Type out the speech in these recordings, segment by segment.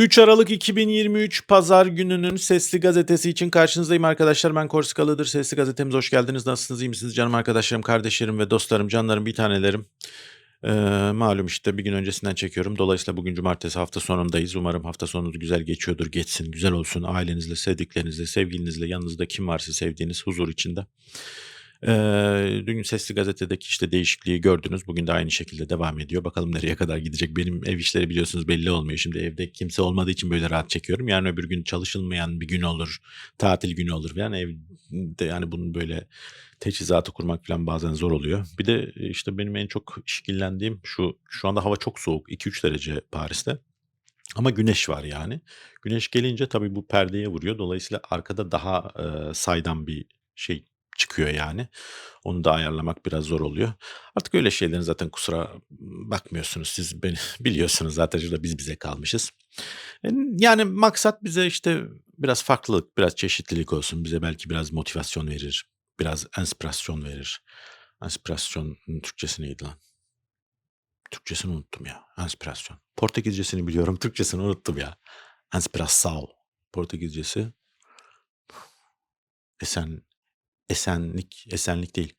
3 Aralık 2023 Pazar gününün Sesli Gazetesi için karşınızdayım arkadaşlar. Ben Korsikalı'dır. Sesli Gazetemize hoş geldiniz. Nasılsınız, iyi misiniz canım arkadaşlarım, kardeşlerim ve dostlarım, canlarım, bir tanelerim. Ee, malum işte bir gün öncesinden çekiyorum. Dolayısıyla bugün cumartesi hafta sonundayız. Umarım hafta sonunuz güzel geçiyordur, geçsin, güzel olsun. Ailenizle, sevdiklerinizle, sevgilinizle, yanınızda kim varsa sevdiğiniz huzur içinde. Ee, dün Sesli Gazete'deki işte değişikliği gördünüz. Bugün de aynı şekilde devam ediyor. Bakalım nereye kadar gidecek. Benim ev işleri biliyorsunuz belli olmuyor. Şimdi evde kimse olmadığı için böyle rahat çekiyorum. Yani öbür gün çalışılmayan bir gün olur. Tatil günü olur. Yani evde yani bunun böyle teçhizatı kurmak falan bazen zor oluyor. Bir de işte benim en çok işkillendiğim şu şu anda hava çok soğuk. 2-3 derece Paris'te. Ama güneş var yani. Güneş gelince tabii bu perdeye vuruyor. Dolayısıyla arkada daha e, saydam bir şey çıkıyor yani. Onu da ayarlamak biraz zor oluyor. Artık öyle şeylerin zaten kusura bakmıyorsunuz. Siz beni biliyorsunuz zaten şurada biz bize kalmışız. Yani maksat bize işte biraz farklılık, biraz çeşitlilik olsun. Bize belki biraz motivasyon verir. Biraz enspirasyon verir. Enspirasyon Türkçesi neydi lan? Türkçesini unuttum ya. Enspirasyon. Portekizcesini biliyorum. Türkçesini unuttum ya. Enspiração. Portekizcesi esen esenlik, esenlik değil.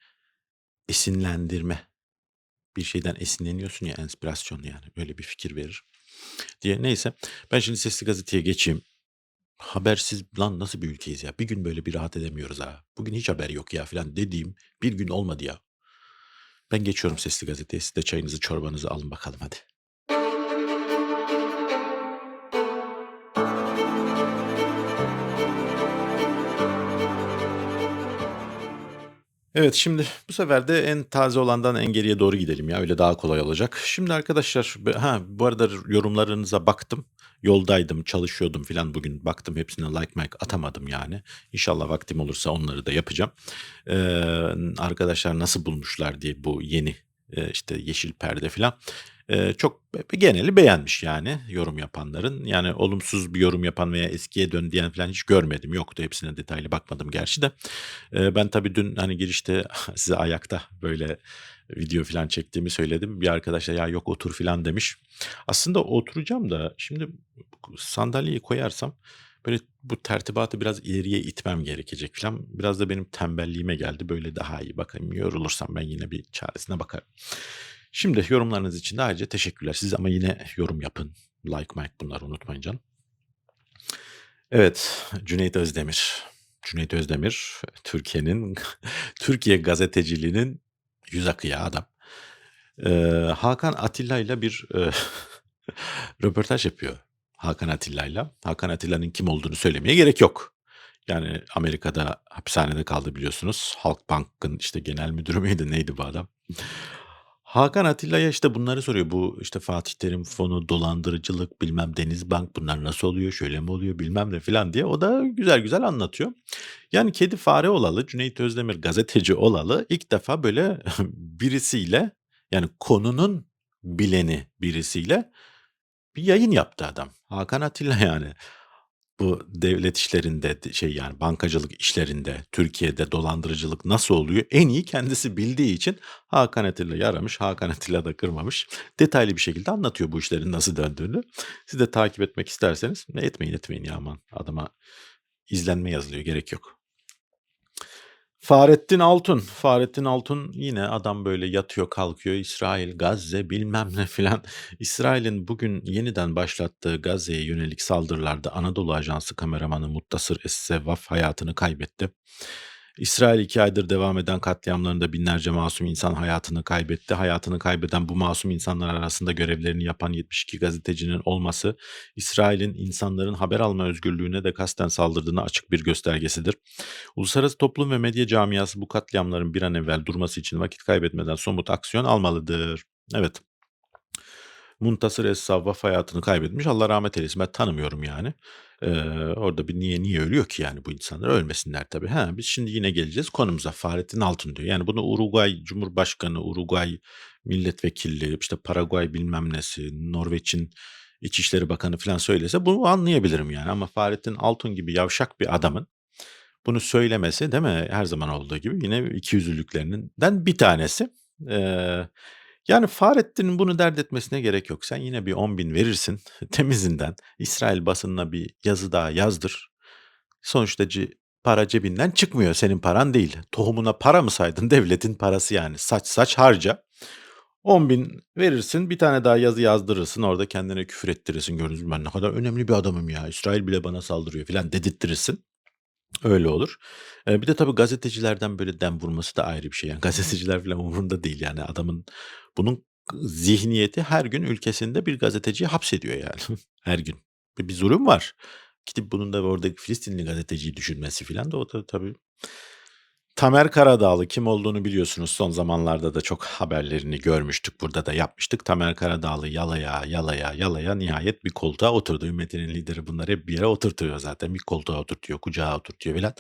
Esinlendirme. Bir şeyden esinleniyorsun ya enspirasyon yani. Öyle bir fikir verir. Diye neyse. Ben şimdi sesli gazeteye geçeyim. Habersiz lan nasıl bir ülkeyiz ya? Bir gün böyle bir rahat edemiyoruz ha. Bugün hiç haber yok ya falan dediğim bir gün olmadı ya. Ben geçiyorum sesli gazeteye. Siz de çayınızı çorbanızı alın bakalım hadi. Evet şimdi bu sefer de en taze olandan en geriye doğru gidelim ya öyle daha kolay olacak. Şimdi arkadaşlar ha bu arada yorumlarınıza baktım. Yoldaydım, çalışıyordum filan bugün. Baktım hepsine like like atamadım yani. İnşallah vaktim olursa onları da yapacağım. Ee, arkadaşlar nasıl bulmuşlar diye bu yeni işte yeşil perde filan. Çok geneli beğenmiş yani yorum yapanların. Yani olumsuz bir yorum yapan veya eskiye dön diyen falan hiç görmedim. Yoktu hepsine detaylı bakmadım gerçi de. Ben tabii dün hani girişte size ayakta böyle video falan çektiğimi söyledim. Bir arkadaş da ya yok otur falan demiş. Aslında oturacağım da şimdi sandalyeyi koyarsam böyle bu tertibatı biraz ileriye itmem gerekecek falan. Biraz da benim tembelliğime geldi. Böyle daha iyi bakayım yorulursam ben yine bir çaresine bakarım. Şimdi yorumlarınız için de ayrıca teşekkürler. Siz ama yine yorum yapın. Like, like bunları unutmayın canım. Evet, Cüneyt Özdemir. Cüneyt Özdemir, Türkiye'nin, Türkiye gazeteciliğinin yüz akı ya adam. Ee, Hakan Atilla ile bir e, röportaj yapıyor. Hakan Atilla ile. Hakan Atilla'nın kim olduğunu söylemeye gerek yok. Yani Amerika'da hapishanede kaldı biliyorsunuz. Halkbank'ın işte genel müdürü müydü neydi bu adam? Hakan Atilla'ya işte bunları soruyor. Bu işte Fatih Terim Fonu, dolandırıcılık, bilmem Denizbank bunlar nasıl oluyor, şöyle mi oluyor bilmem ne filan diye. O da güzel güzel anlatıyor. Yani kedi fare olalı, Cüneyt Özdemir gazeteci olalı ilk defa böyle birisiyle yani konunun bileni birisiyle bir yayın yaptı adam. Hakan Atilla yani bu devlet işlerinde şey yani bankacılık işlerinde Türkiye'de dolandırıcılık nasıl oluyor en iyi kendisi bildiği için Hakan Atilla'yı aramış. Hakan Atilla da kırmamış. Detaylı bir şekilde anlatıyor bu işlerin nasıl döndüğünü. Siz de takip etmek isterseniz etmeyin etmeyin ya aman adama izlenme yazılıyor gerek yok. Fahrettin Altun. Fahrettin Altun yine adam böyle yatıyor kalkıyor. İsrail, Gazze bilmem ne filan. İsrail'in bugün yeniden başlattığı Gazze'ye yönelik saldırılarda Anadolu Ajansı kameramanı Muttasır Es-Sevvaf hayatını kaybetti. İsrail iki aydır devam eden katliamlarında binlerce masum insan hayatını kaybetti. Hayatını kaybeden bu masum insanlar arasında görevlerini yapan 72 gazetecinin olması, İsrail'in insanların haber alma özgürlüğüne de kasten saldırdığını açık bir göstergesidir. Uluslararası toplum ve medya camiası bu katliamların bir an evvel durması için vakit kaybetmeden somut aksiyon almalıdır. Evet. Muntasır Es-Savvaf hayatını kaybetmiş. Allah rahmet eylesin. Ben tanımıyorum yani. Ee, orada bir niye niye ölüyor ki yani bu insanlar? Ölmesinler tabii. Ha, biz şimdi yine geleceğiz konumuza. Fahrettin Altun diyor. Yani bunu Uruguay Cumhurbaşkanı, Uruguay milletvekilleri, işte Paraguay bilmem nesi, Norveç'in İçişleri Bakanı falan söylese bunu anlayabilirim yani. Ama Fahrettin Altun gibi yavşak bir adamın bunu söylemesi değil mi? Her zaman olduğu gibi yine ikiyüzlülüklerinden bir tanesi. Ee, Yani Fahrettin'in bunu dert etmesine gerek yok. Sen yine bir 10.000 verirsin temizinden. İsrail basınına bir yazı daha yazdır. Sonuçta ci para cebinden çıkmıyor, senin paran değil. Tohumuna para mı saydın? Devletin parası yani. Saç saç harca. 10.000 verirsin, bir tane daha yazı yazdırırsın, orada kendine küfür ettirirsin. Gördünüz mü ben ne kadar önemli bir adamım ya, İsrail bile bana saldırıyor filan dedirttirirsin. Öyle olur. Eee, bir de tabii gazetecilerden böyle dem vurması da ayrı bir şey. Yani gazeteciler filan umurunda değil yani adamın bunun zihniyeti her gün ülkesinde bir gazeteciyi hapsediyor yani her gün. Bir bir zulüm var. Gidip bunun da oradaki Filistinli gazeteciyi düşünmesi filan da o da tabii Tamer Karadağlı kim olduğunu biliyorsunuz. Son zamanlarda da çok haberlerini görmüştük. Burada da yapmıştık. Tamer Karadağlı yalaya, yalaya, yalaya nihayet bir koltuğa oturdu. Ümmetinin lideri bunları hep bir yere oturtuyor zaten. Bir koltuğa oturtuyor, kucağa oturtuyor filan.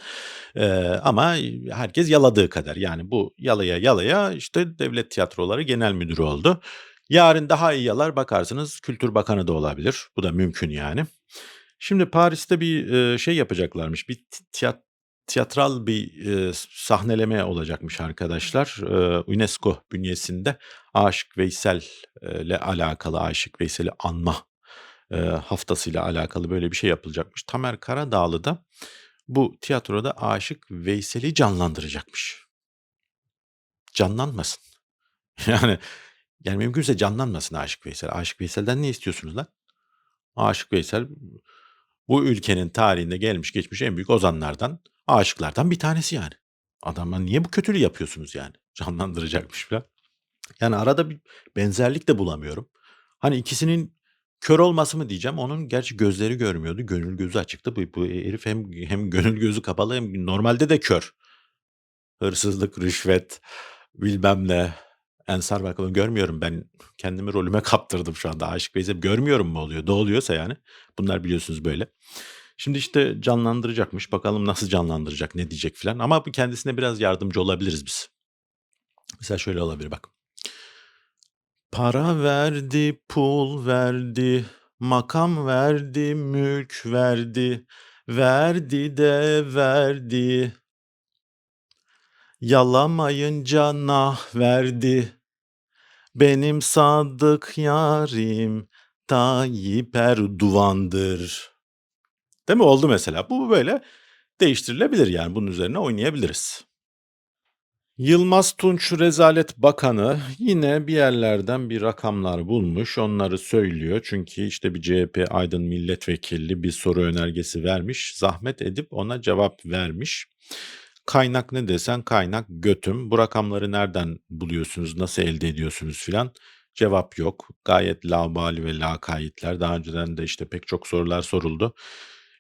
Eee, ama herkes yaladığı kadar. Yani bu yalaya yalaya işte devlet tiyatroları genel müdürü oldu. Yarın daha iyi yalar bakarsınız Kültür Bakanı da olabilir. Bu da mümkün yani. Şimdi Paris'te bir, eee, şey yapacaklarmış. Bir ti tiyat tiyatral bir, eee, sahneleme olacakmış arkadaşlar. Eee, UNESCO bünyesinde Aşık Veysel ile alakalı, Aşık Veysel'i anma, eee, haftasıyla alakalı böyle bir şey yapılacakmış. Tamer Karadağlı da bu tiyatroda Aşık Veysel'i canlandıracakmış. Canlanmasın. Yani yani mümkünse canlanmasın Aşık Veysel. Aşık Veysel'den ne istiyorsunuz lan? Aşık Veysel bu ülkenin tarihinde gelmiş geçmiş en büyük ozanlardan, aşıklardan bir tanesi yani. Adama niye bu kötülüğü yapıyorsunuz yani? Canlandıracakmış filan. Yani arada bir benzerlik de bulamıyorum. Hani ikisinin kör olması mı diyeceğim, onun gerçi gözleri görmüyordu, gönül gözü açıktı. Bu bu herif hem hem gönül gözü kapalı hem normalde de kör. Hırsızlık, rüşvet, bilmem ne. Ensar Vakfı'nı görmüyorum ben. Kendimi rolüme kaptırdım şu anda. Aşık Veysel görmüyorum mu oluyor? Da oluyorsa yani. Bunlar biliyorsunuz böyle. Şimdi işte canlandıracakmış. Bakalım nasıl canlandıracak, ne diyecek filan. Ama kendisine biraz yardımcı olabiliriz biz. Mesela şöyle olabilir bak. Para verdi, pul verdi, makam verdi, mülk verdi, verdi de verdi. Yalamayınca nah verdi. Benim sadık yârim Tayyip Erdoğan'dır. Değil mi? Oldu mesela. Bu böyle değiştirilebilir yani bunun üzerine oynayabiliriz. Yılmaz Tunç Rezalet Bakanı yine bir yerlerden bir rakamlar bulmuş, onları söylüyor. Çünkü işte bir CHP Aydın milletvekili bir soru önergesi vermiş, zahmet edip ona cevap vermiş. Kaynak ne desen kaynak götüm. Bu rakamları nereden buluyorsunuz, nasıl elde ediyorsunuz filan? Cevap yok. Gayet laubali ve lakaytlar. Daha önceden de işte pek çok sorular soruldu.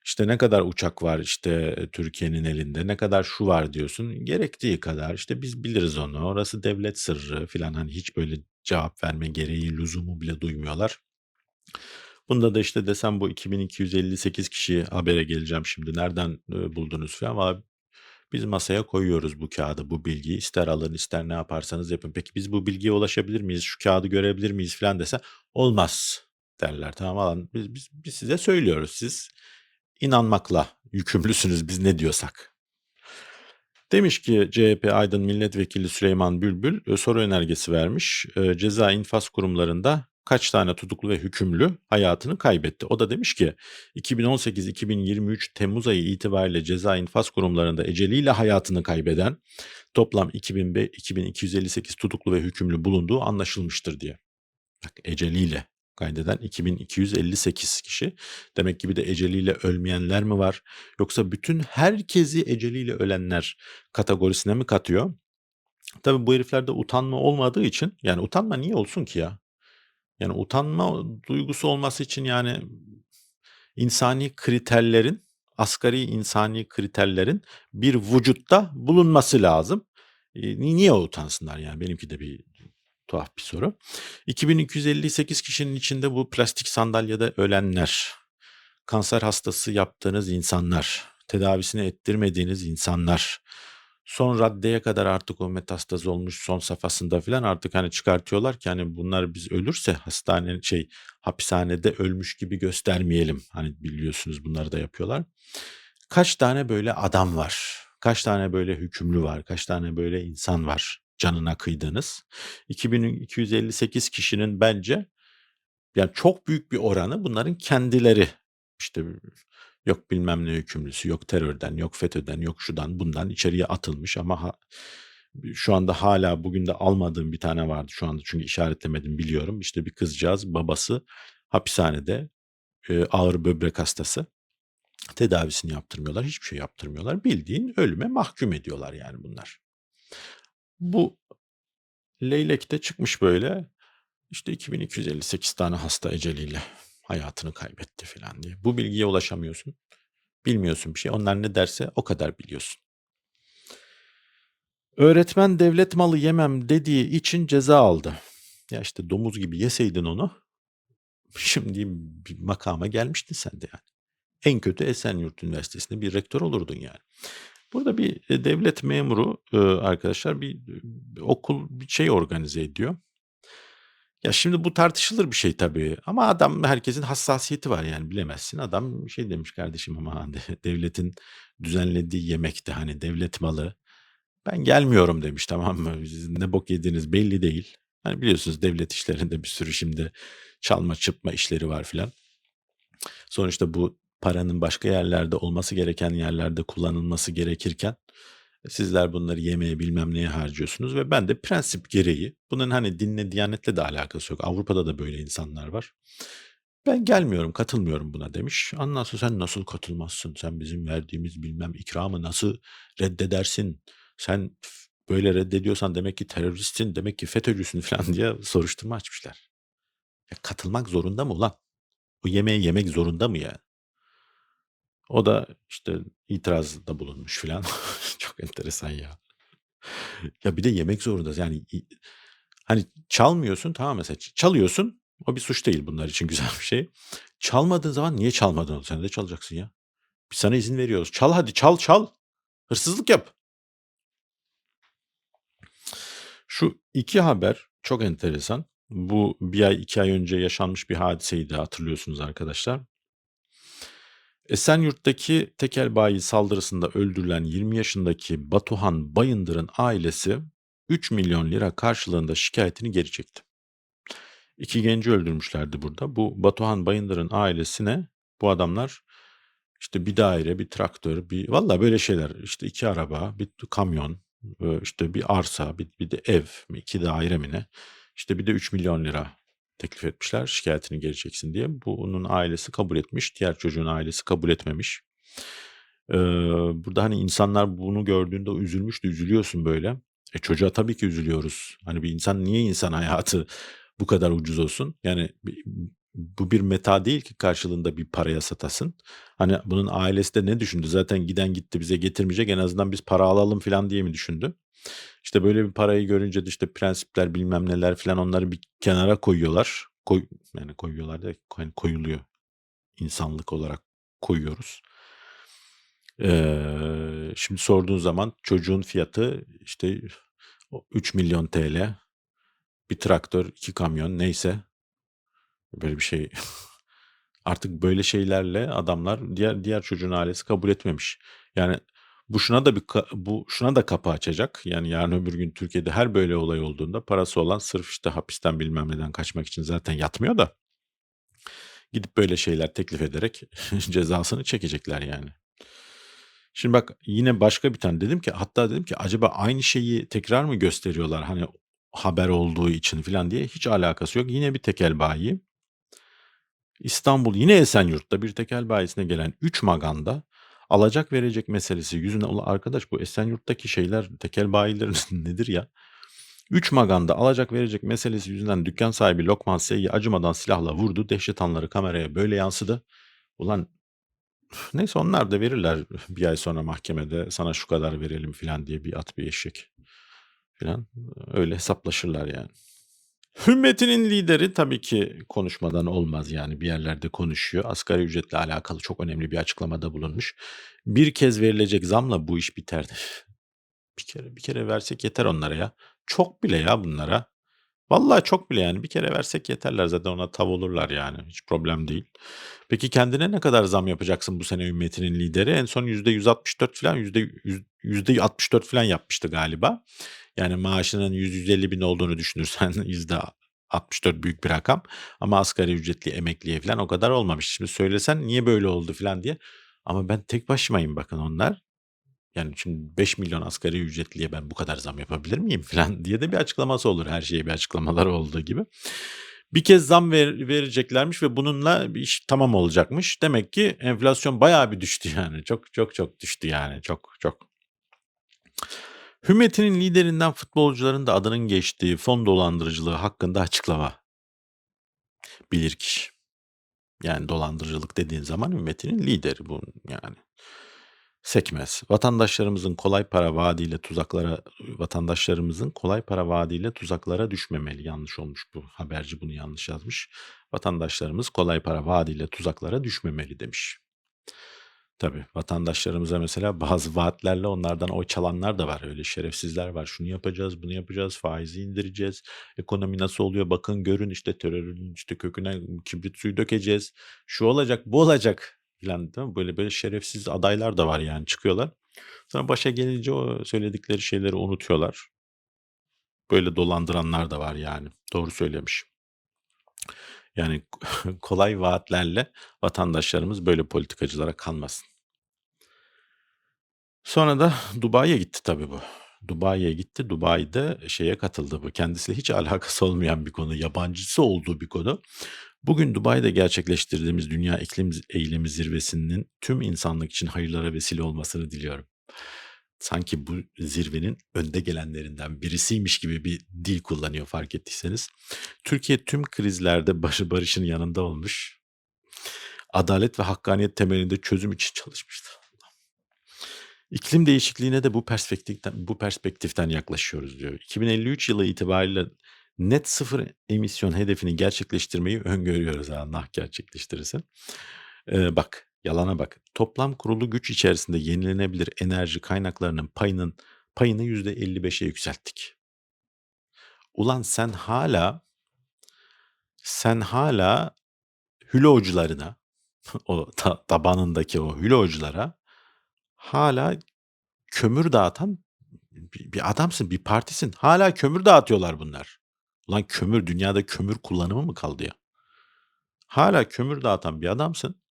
İşte ne kadar uçak var işte Türkiye'nin elinde, ne kadar şu var diyorsun. Gerektiği kadar işte biz biliriz onu. Orası devlet sırrı filan hani hiç böyle cevap verme gereği, lüzumu bile duymuyorlar. Bunda da işte desem bu 2258 kişi habere geleceğim şimdi. Nereden e, buldunuz falan. Ama biz masaya koyuyoruz bu kağıdı, bu bilgiyi. İster alın, ister ne yaparsanız yapın. Peki biz bu bilgiye ulaşabilir miyiz? Şu kağıdı görebilir miyiz falan dese olmaz derler. Tamam alın. Biz, biz, biz size söylüyoruz. Siz inanmakla yükümlüsünüz biz ne diyorsak. Demiş ki CHP Aydın Milletvekili Süleyman Bülbül e, soru önergesi vermiş. E, Ceza infaz kurumlarında kaç tane tutuklu ve hükümlü hayatını kaybetti. O da demiş ki 2018-2023 Temmuz ayı itibariyle ceza infaz kurumlarında eceliyle hayatını kaybeden toplam 2258 tutuklu ve hükümlü bulunduğu anlaşılmıştır diye. Bak eceliyle kaydeden 2258 kişi. Demek ki bir de eceliyle ölmeyenler mi var? Yoksa bütün herkesi eceliyle ölenler kategorisine mi katıyor? Tabii bu heriflerde utanma olmadığı için yani utanma niye olsun ki ya? Yani utanma duygusu olması için yani insani kriterlerin, asgari insani kriterlerin bir vücutta bulunması lazım. Eee, niye utansınlar yani? Benimki de bir tuhaf bir soru. 2258 kişinin içinde bu plastik sandalyede ölenler, kanser hastası yaptığınız insanlar, tedavisini ettirmediğiniz insanlar, son raddeye kadar artık o metastaz olmuş son safhasında filan artık hani çıkartıyorlar ki hani bunlar biz ölürse hastane şey hapishanede ölmüş gibi göstermeyelim. Hani biliyorsunuz bunları da yapıyorlar. Kaç tane böyle adam var? Kaç tane böyle hükümlü var? Kaç tane böyle insan var? Canına kıydığınız. 2258 kişinin bence yani çok büyük bir oranı bunların kendileri. İşte yok bilmem ne hükümlüsü, yok terörden, yok FETÖ'den, yok şudan bundan içeriye atılmış ama ha, şu anda hala bugün de almadığım bir tane vardı şu anda çünkü işaretlemedim biliyorum. İşte bir kızcağız babası hapishanede e, ağır böbrek hastası. Tedavisini yaptırmıyorlar, hiçbir şey yaptırmıyorlar. Bildiğin ölüme mahkum ediyorlar yani bunlar. Bu leylek de çıkmış böyle işte 2258 tane hasta eceliyle hayatını kaybetti falan diye. Bu bilgiye ulaşamıyorsun. Bilmiyorsun bir şey. Onlar ne derse o kadar biliyorsun. Öğretmen devlet malı yemem dediği için ceza aldı. Ya işte domuz gibi yeseydin onu şimdi bir makama gelmiştin sen de yani. En kötü Esenyurt Üniversitesi'nde bir rektör olurdun yani. Burada bir e, devlet memuru e, arkadaşlar bir, bir okul bir şey organize ediyor. Ya şimdi bu tartışılır bir şey tabii ama adam herkesin hassasiyeti var yani bilemezsin. Adam şey demiş kardeşim ama devletin düzenlediği yemekte hani devlet malı. Ben gelmiyorum demiş tamam mı? Siz ne bok yediğiniz belli değil. Hani biliyorsunuz devlet işlerinde bir sürü şimdi çalma çırpma işleri var filan. Sonuçta bu paranın başka yerlerde olması gereken yerlerde kullanılması gerekirken sizler bunları yemeye bilmem neye harcıyorsunuz ve ben de prensip gereği bunun hani dinle diyanetle de alakası yok. Avrupa'da da böyle insanlar var. Ben gelmiyorum, katılmıyorum buna demiş. Ondan sen nasıl katılmazsın? Sen bizim verdiğimiz bilmem ikramı nasıl reddedersin? Sen böyle reddediyorsan demek ki teröristsin, demek ki FETÖ'cüsün falan diye soruşturma açmışlar. Ya katılmak zorunda mı ulan? O yemeği yemek zorunda mı ya? O da işte itirazda bulunmuş filan. Çok enteresan ya. Ya bir de yemek zorunda. Yani hani çalmıyorsun tamam mesela çalıyorsun o bir suç değil bunlar için güzel bir şey. Çalmadığın zaman niye çalmadın? Sen de çalacaksın ya. Biz sana izin veriyoruz. Çal hadi çal çal. Hırsızlık yap. Şu iki haber çok enteresan. Bu bir ay iki ay önce yaşanmış bir hadiseydi hatırlıyorsunuz arkadaşlar. Esenyurt'taki tekel bayi saldırısında öldürülen 20 yaşındaki Batuhan Bayındır'ın ailesi 3 milyon lira karşılığında şikayetini geri çekti. İki genci öldürmüşlerdi burada. Bu Batuhan Bayındır'ın ailesine bu adamlar işte bir daire, bir traktör, bir valla böyle şeyler işte iki araba, bir kamyon, işte bir arsa, bir, bir de ev, iki daire mi ne? İşte bir de 3 milyon lira teklif etmişler şikayetini geri çeksin diye. Bu onun ailesi kabul etmiş. Diğer çocuğun ailesi kabul etmemiş. Ee, burada hani insanlar bunu gördüğünde üzülmüş de üzülüyorsun böyle. E çocuğa tabii ki üzülüyoruz. Hani bir insan niye insan hayatı bu kadar ucuz olsun? Yani bu bir meta değil ki karşılığında bir paraya satasın. Hani bunun ailesi de ne düşündü? Zaten giden gitti bize getirmeyecek en azından biz para alalım falan diye mi düşündü? İşte böyle bir parayı görünce de işte prensipler bilmem neler falan onları bir kenara koyuyorlar. Koy, yani koyuyorlar da hani koyuluyor. İnsanlık olarak koyuyoruz. Ee, şimdi sorduğun zaman çocuğun fiyatı işte 3 milyon TL. Bir traktör, iki kamyon neyse. Böyle bir şey. Artık böyle şeylerle adamlar diğer diğer çocuğun ailesi kabul etmemiş. Yani bu şuna da bir bu şuna da kapı açacak. Yani yarın öbür gün Türkiye'de her böyle olay olduğunda parası olan sırf işte hapisten bilmem neden kaçmak için zaten yatmıyor da gidip böyle şeyler teklif ederek cezasını çekecekler yani. Şimdi bak yine başka bir tane dedim ki hatta dedim ki acaba aynı şeyi tekrar mı gösteriyorlar hani haber olduğu için falan diye hiç alakası yok. Yine bir tekel bayi. İstanbul yine Esenyurt'ta bir tekel bayisine gelen 3 maganda Alacak verecek meselesi yüzüne ula arkadaş bu Esenyurt'taki şeyler tekel bayilerin nedir ya? 3 maganda alacak verecek meselesi yüzünden dükkan sahibi Lokman Seyyi acımadan silahla vurdu. Dehşet anları kameraya böyle yansıdı. Ulan neyse onlar da verirler bir ay sonra mahkemede sana şu kadar verelim filan diye bir at bir eşek filan öyle hesaplaşırlar yani. Hümmetinin lideri tabii ki konuşmadan olmaz yani bir yerlerde konuşuyor. Asgari ücretle alakalı çok önemli bir açıklamada bulunmuş. Bir kez verilecek zamla bu iş biter. Bir kere bir kere versek yeter onlara ya. Çok bile ya bunlara. Vallahi çok bile yani bir kere versek yeterler zaten ona tav olurlar yani hiç problem değil. Peki kendine ne kadar zam yapacaksın bu sene ümmetinin lideri? En son %164 falan yüzde 100 %64 falan yapmıştı galiba. Yani maaşının 100-150.000 olduğunu düşünürsen %64 büyük bir rakam ama asgari ücretli emekliye falan o kadar olmamış. Şimdi söylesen niye böyle oldu falan diye ama ben tek başımayım bakın onlar. Yani şimdi 5.000.000 asgari ücretliye ben bu kadar zam yapabilir miyim falan diye de bir açıklaması olur. Her şeye bir açıklamaları olduğu gibi. Bir kez zam ver vereceklermiş ve bununla iş tamam olacakmış. Demek ki enflasyon bayağı bir düştü yani. Çok çok çok düştü yani. Çok çok. Hükümetinin liderinden futbolcuların da adının geçtiği fon dolandırıcılığı hakkında açıklama. Bilirkişi. Yani dolandırıcılık dediğin zaman hükümetinin lideri bu yani. Sekmez. Vatandaşlarımızın kolay para vaadiyle tuzaklara vatandaşlarımızın kolay para vaadiyle tuzaklara düşmemeli. Yanlış olmuş bu. Haberci bunu yanlış yazmış. Vatandaşlarımız kolay para vaadiyle tuzaklara düşmemeli demiş. Tabii vatandaşlarımıza mesela bazı vaatlerle onlardan oy çalanlar da var. Öyle şerefsizler var. Şunu yapacağız, bunu yapacağız, faizi indireceğiz. Ekonomi nasıl oluyor bakın görün işte terörün işte köküne kibrit suyu dökeceğiz. Şu olacak, bu olacak filan değil mi? Böyle böyle şerefsiz adaylar da var yani çıkıyorlar. Sonra başa gelince o söyledikleri şeyleri unutuyorlar. Böyle dolandıranlar da var yani. Doğru söylemiş. Yani kolay vaatlerle vatandaşlarımız böyle politikacılara kanmasın. Sonra da Dubai'ye gitti tabii bu. Dubai'ye gitti. Dubai'de şeye katıldı bu. Kendisiyle hiç alakası olmayan bir konu, yabancısı olduğu bir konu. Bugün Dubai'de gerçekleştirdiğimiz Dünya İklim Eylemi Zirvesi'nin tüm insanlık için hayırlara vesile olmasını diliyorum. Sanki bu zirvenin önde gelenlerinden birisiymiş gibi bir dil kullanıyor fark ettiyseniz. Türkiye tüm krizlerde başı barışın yanında olmuş. Adalet ve hakkaniyet temelinde çözüm için çalışmıştı. İklim değişikliğine de bu perspektiften bu perspektiften yaklaşıyoruz diyor. 2053 yılı itibariyle net sıfır emisyon hedefini gerçekleştirmeyi öngörüyoruz Allah gerçekleştirirse. Ee, bak yalana bak. Toplam kurulu güç içerisinde yenilenebilir enerji kaynaklarının payının payını %55'e yükselttik. Ulan sen hala sen hala hülocularına o ta, tabanındaki o hüloculara hala kömür dağıtan bir, adamsın, bir partisin. Hala kömür dağıtıyorlar bunlar. Ulan kömür dünyada kömür kullanımı mı kaldı ya? Hala kömür dağıtan bir adamsın.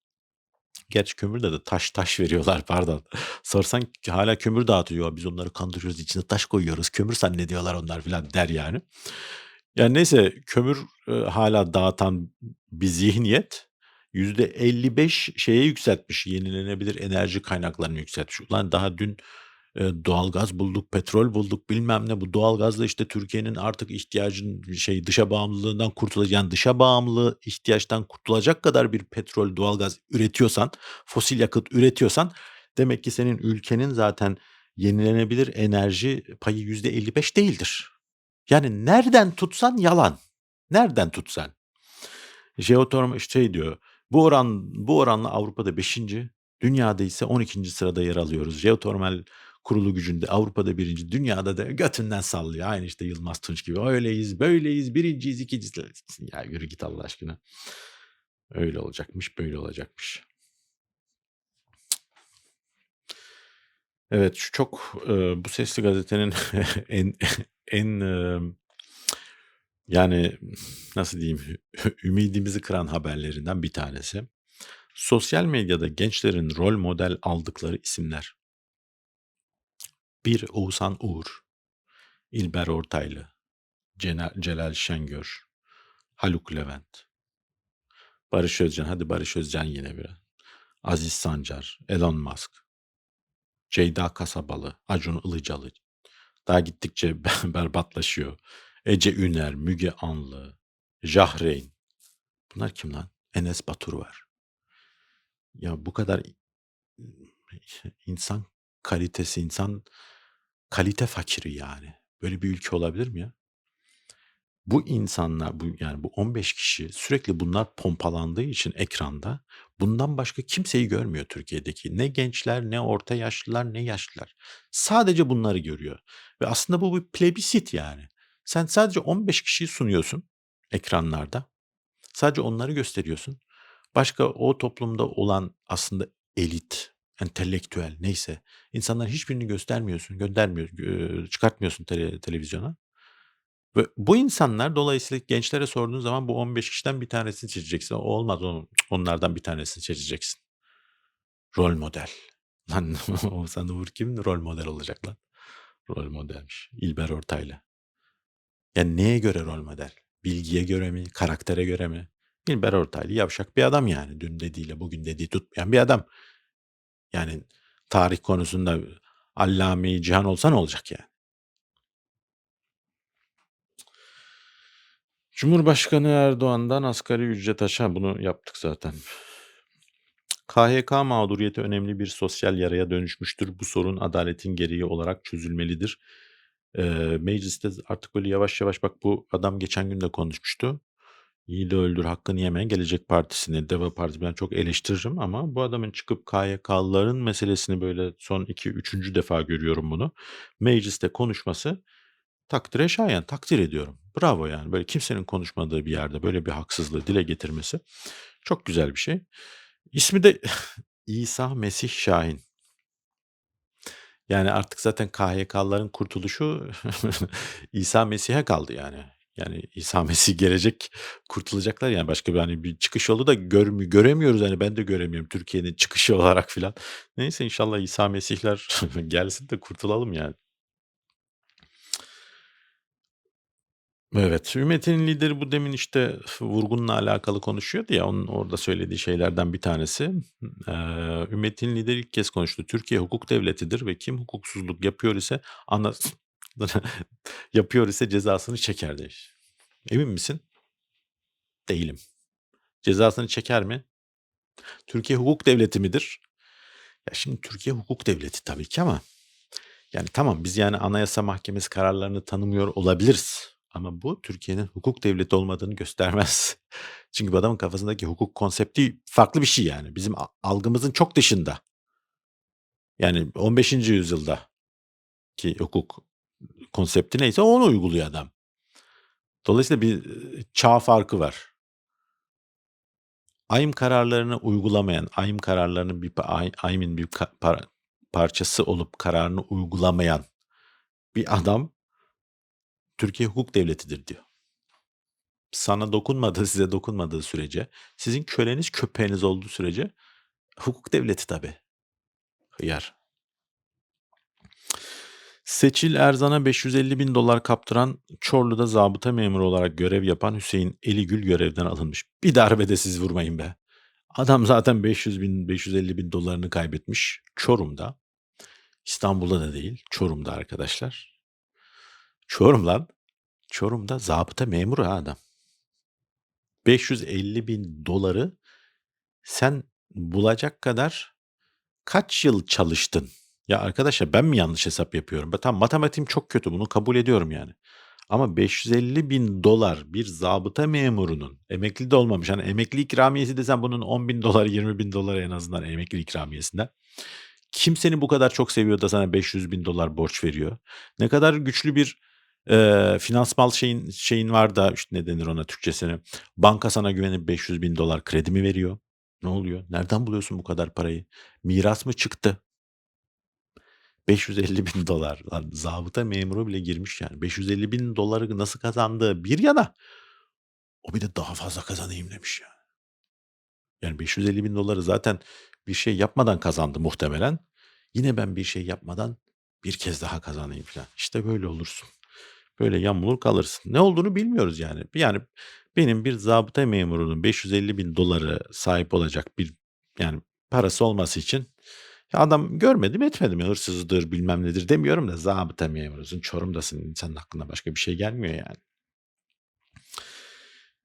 Gerçi kömürde de taş taş veriyorlar pardon. Sorsan hala kömür dağıtıyor. Biz onları kandırıyoruz, içine taş koyuyoruz. Kömür zannediyorlar onlar filan der yani. Yani neyse kömür e, hala dağıtan bir zihniyet %55 şeye yükseltmiş. Yenilenebilir enerji kaynaklarını yükseltmiş. Ulan daha dün e, doğalgaz bulduk, petrol bulduk, bilmem ne. Bu doğalgazla işte Türkiye'nin artık ihtiyacın şey dışa bağımlılığından kurtulacak yani dışa bağımlı ihtiyaçtan kurtulacak kadar bir petrol, doğalgaz üretiyorsan, fosil yakıt üretiyorsan demek ki senin ülkenin zaten yenilenebilir enerji payı %55 değildir. Yani nereden tutsan yalan. Nereden tutsan. Jeotermal şey diyor. Bu oran bu oranla Avrupa'da 5. dünyada ise 12. sırada yer alıyoruz. Jeotermal kurulu gücünde Avrupa'da birinci, dünyada da götünden sallıyor. Aynı işte Yılmaz Tunç gibi. Öyleyiz, böyleyiz, birinciyiz, ikinciyiz. Ya yürü git Allah aşkına. Öyle olacakmış, böyle olacakmış. Evet, şu çok bu sesli gazetenin en en yani nasıl diyeyim ümidimizi kıran haberlerinden bir tanesi. Sosyal medyada gençlerin rol model aldıkları isimler. Bir Oğuzhan Uğur, İlber Ortaylı, Celal Şengör, Haluk Levent, Barış Özcan, hadi Barış Özcan yine bir. Aziz Sancar, Elon Musk, Ceyda Kasabalı, Acun Ilıcalı. Daha gittikçe berbatlaşıyor. Ece Üner, Müge Anlı, Jahreyn. Bunlar kim lan? Enes Batur var. Ya bu kadar insan kalitesi, insan kalite fakiri yani. Böyle bir ülke olabilir mi ya? Bu insanlar, bu yani bu 15 kişi sürekli bunlar pompalandığı için ekranda bundan başka kimseyi görmüyor Türkiye'deki. Ne gençler, ne orta yaşlılar, ne yaşlılar. Sadece bunları görüyor. Ve aslında bu bir plebisit yani. Sen sadece 15 kişiyi sunuyorsun ekranlarda. Sadece onları gösteriyorsun. Başka o toplumda olan aslında elit, entelektüel neyse insanların hiçbirini göstermiyorsun, göndermiyor çıkartmıyorsun tele televizyona ve bu insanlar dolayısıyla gençlere sorduğun zaman bu 15 kişiden bir tanesini seçeceksin. O olmaz o onlardan bir tanesini seçeceksin. Rol model. Lan Oğuzhan Uğur kim rol model olacak lan? Rol modelmiş. İlber Ortaylı. Yani neye göre rol model? Bilgiye göre mi? Karaktere göre mi? İlber Ortaylı yavşak bir adam yani. Dün dediğiyle bugün dediği tutmayan bir adam. Yani tarih konusunda allame-i cihan olsa ne olacak yani? Cumhurbaşkanı Erdoğan'dan asgari ücret aşağı bunu yaptık zaten. KHK mağduriyeti önemli bir sosyal yaraya dönüşmüştür. Bu sorun adaletin gereği olarak çözülmelidir. Eee, mecliste artık böyle yavaş yavaş bak bu adam geçen gün de konuşmuştu. Yiğidi öldür hakkını yemeyen Gelecek Partisi'ni, Deva Partisi'ni ben çok eleştiririm ama bu adamın çıkıp KYK'lıların meselesini böyle son 2 üçüncü defa görüyorum bunu. Mecliste konuşması takdire şayan, takdir ediyorum. Bravo yani. Böyle kimsenin konuşmadığı bir yerde böyle bir haksızlığı dile getirmesi çok güzel bir şey. İsmi de İsa Mesih Şahin. Yani artık zaten KHK'lıların kurtuluşu İsa Mesih'e kaldı yani. Yani İsa Mesih gelecek, kurtulacaklar yani başka bir, hani, bir çıkış yolu da görmü göremiyoruz, hani, ben de göremiyorum Türkiye'nin çıkışı olarak filan. Neyse inşallah İsa Mesih'ler gelsin de kurtulalım yani. Evet, Hükümetin lideri bu demin, işte, vurgunla alakalı konuşuyordu ya, onun orada söylediği şeylerden bir tanesi. Eee, Hükümetin lideri ilk kez konuştu. "Türkiye hukuk devletidir ve kim hukuksuzluk yapıyor ise anas yapıyor ise cezasını çeker." demiş. Emin misin? Değilim. Cezasını çeker mi? Türkiye hukuk devleti midir? Ya, şimdi Türkiye hukuk devleti tabii ki ama yani tamam biz yani Anayasa Mahkemesi kararlarını tanımıyor olabiliriz ama bu Türkiye'nin hukuk devleti olmadığını göstermez. Çünkü bu adamın kafasındaki hukuk konsepti farklı bir şey yani. Bizim algımızın çok dışında. Yani 15. yüzyıldaki hukuk konsepti neyse onu uyguluyor adam. Dolayısıyla bir, çağ farkı var. AYM kararlarını uygulamayan, AYM kararlarının bir ay AYM'in bir parçası olup kararını uygulamayan bir adam Türkiye hukuk devletidir diyor. Sana dokunmadığı, size dokunmadığı sürece, sizin köleniz, köpeğiniz olduğu sürece hukuk devleti tabii. Hıyar. Seçil Erzan'a $550.000 kaptıran, Çorlu'da zabıta memuru olarak görev yapan Hüseyin Eligül görevden alınmış. Bir darbe de siz vurmayın be. Adam zaten $500.000 $550.000'ını kaybetmiş Çorum'da. İstanbul'da da değil, Çorum'da arkadaşlar. Çorum lan. Çorum'da zabıta memuru ha adam. $550.000'ı sen bulacak kadar kaç yıl çalıştın? Ya arkadaşlar ben mi yanlış hesap yapıyorum? Tamam matematiğim çok kötü bunu kabul ediyorum yani. Ama $550.000 bir zabıta memurunun emekli de olmamış, hani, emekli ikramiyesi desen bunun $10.000 $20.000 en azından emekli ikramiyesinden. Kim seni bu kadar çok seviyor da sana $500.000 borç veriyor? Ne kadar güçlü bir, eee, finansal şeyin şeyin var da, işte, ne denir ona Türkçesine? Banka sana güvenip $500.000 kredi mi veriyor? Ne oluyor? Nereden buluyorsun bu kadar parayı? Miras mı çıktı? $550.000 lan zabıta memuru bile girmiş yani. $550.000'ı nasıl kazandığı bir yana, o bir de daha fazla kazanayım demiş yani. Yani $550.000'ı zaten bir şey yapmadan kazandı muhtemelen. Yine ben bir şey yapmadan bir kez daha kazanayım filan. İşte böyle olursun. Böyle yamulur kalırsın. Ne olduğunu bilmiyoruz yani. Yani benim bir zabıta memurunun $550.000 sahip olacak bir yani parası olması için ya adam görmedim etmedim ya hırsızdır bilmem nedir demiyorum da zabıta memurusun, Çorum'dasın insanın aklına başka bir şey gelmiyor yani.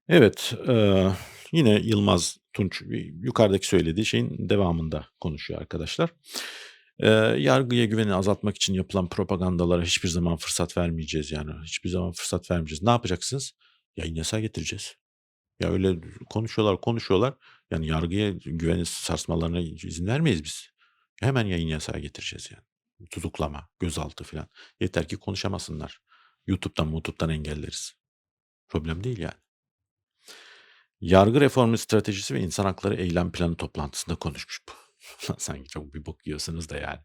Evet, eee, yine Yılmaz Tunç yukarıdaki söylediği şeyin devamında konuşuyor arkadaşlar. Eee, yargıya güveni azaltmak için yapılan propagandalara hiçbir zaman fırsat vermeyeceğiz yani. Hiçbir zaman fırsat vermeyeceğiz. Ne yapacaksınız? Yayın yasağı getireceğiz. Ya öyle konuşuyorlar, konuşuyorlar. Yani yargıya güveni sarsmalarına izin vermeyiz biz. Hemen yayın yasağı getireceğiz yani. Tutuklama, gözaltı filan. Yeter ki konuşamasınlar. YouTube'dan YouTube'dan engelleriz. Problem değil yani. Yargı reformu stratejisi ve insan hakları eylem planı toplantısında konuşmuş bu. Sanki çok bir bok yiyorsunuz da yani.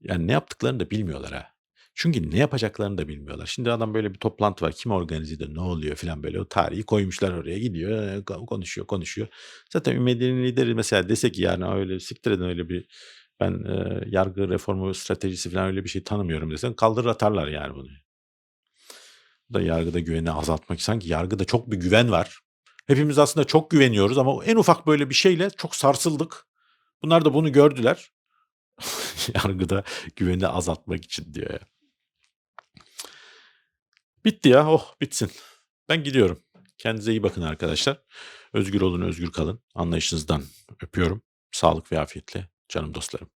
Yani ne yaptıklarını da bilmiyorlar ha. Çünkü ne yapacaklarını da bilmiyorlar. Şimdi adam böyle bir toplantı var. Kim organize ediyor? Ne oluyor filan böyle. O tarihi koymuşlar oraya. Gidiyor, ko konuşuyor, konuşuyor. Zaten Ümraniye'nin lideri mesela dese ki yani öyle siktir edin öyle bir ben, eee, yargı reformu stratejisi filan öyle bir şey tanımıyorum desen kaldırır atarlar yani bunu. Bu da yargıda güveni azaltmak. Sanki yargıda çok bir güven var. Hepimiz aslında çok güveniyoruz ama en ufak böyle bir şeyle çok sarsıldık. Bunlar da bunu gördüler. Yargıda güveni azaltmak için diyor ya. Bitti ya. Oh bitsin. Ben gidiyorum. Kendinize iyi bakın arkadaşlar. Özgür olun, özgür kalın. Anlayışınızdan öpüyorum. Sağlık ve afiyetle canım dostlarım.